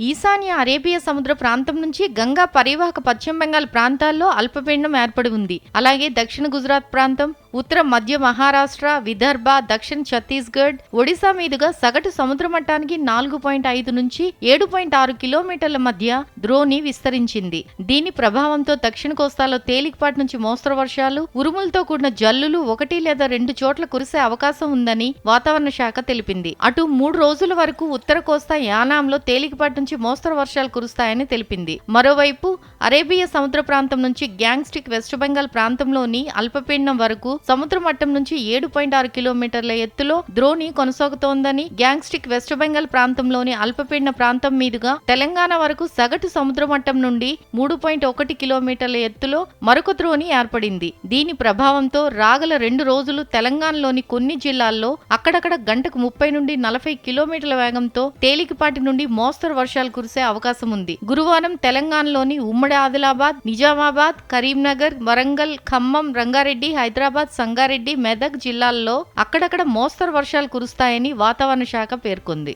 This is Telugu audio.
ఈశాన్య అరేబియా సముద్ర ప్రాంతం నుంచి గంగా పరివాహక పశ్చిమ బెంగాల్ ప్రాంతాల్లో అల్పపీడనం ఏర్పడి ఉంది. అలాగే దక్షిణ గుజరాత్ ప్రాంతం ఉత్తర మధ్య మహారాష్ట్ర విదర్భ దక్షిణ ఛత్తీస్గఢ్ ఒడిశా మీదుగా సగటు సముద్ర మట్టానికి నాలుగు పాయింట్ ఐదు నుంచి ఏడు పాయింట్ ఆరు కిలోమీటర్ల మధ్య ద్రోణి విస్తరించింది. దీని ప్రభావంతో దక్షిణ కోస్తాలో తేలికపాటి నుంచి మోస్తరు వర్షాలు ఉరుములతో కూడిన జల్లులు ఒకటి లేదా రెండు చోట్ల కురిసే అవకాశం ఉందని వాతావరణ శాఖ తెలిపింది. అటు మూడు రోజుల వరకు ఉత్తర కోస్తా యానాంలో తేలికపాటి నుంచి మోస్తరు వర్షాలు కురుస్తాయని తెలిపింది. మరోవైపు అరేబియా సముద్ర ప్రాంతం నుంచి గ్యాంగ్స్టిక్ వెస్ట్ బెంగాల్ ప్రాంతంలోని అల్పపీడనం వరకు సముద్ర మట్టం నుంచి ఏడు పాయింట్ ఆరు కిలోమీటర్ల ఎత్తులో ద్రోణి కొనసాగుతోందని గ్యాంగ్స్టిక్ వెస్ట్ బెంగాల్ ప్రాంతంలోని అల్పపీడన ప్రాంతం మీదుగా తెలంగాణ వరకు సగటు సముద్ర మట్టం నుండి మూడు పాయింట్ ఒకటి కిలోమీటర్ల ఎత్తులో మరొక ద్రోణి ఏర్పడింది. దీని ప్రభావంతో రాగల రెండు రోజులు తెలంగాణలోని కొన్ని జిల్లాల్లో అక్కడక్కడ గంటకు ముప్పై నుండి నలభై కిలోమీటర్ల వేగంతో తేలికపాటి నుండి మోస్తరు వర్షాలు కురిసే అవకాశం ఉంది. గురువారం తెలంగాణలోని ఉమ్మడి ఆదిలాబాద్ నిజామాబాద్ కరీంనగర్ వరంగల్ ఖమ్మం రంగారెడ్డి హైదరాబాద్ సంగారెడ్డి మెదక్ జిల్లాల్లో అక్కడక్కడ మోస్తరు వర్షాలు కురుస్తాయని వాతావరణ శాఖ పేర్కొంది.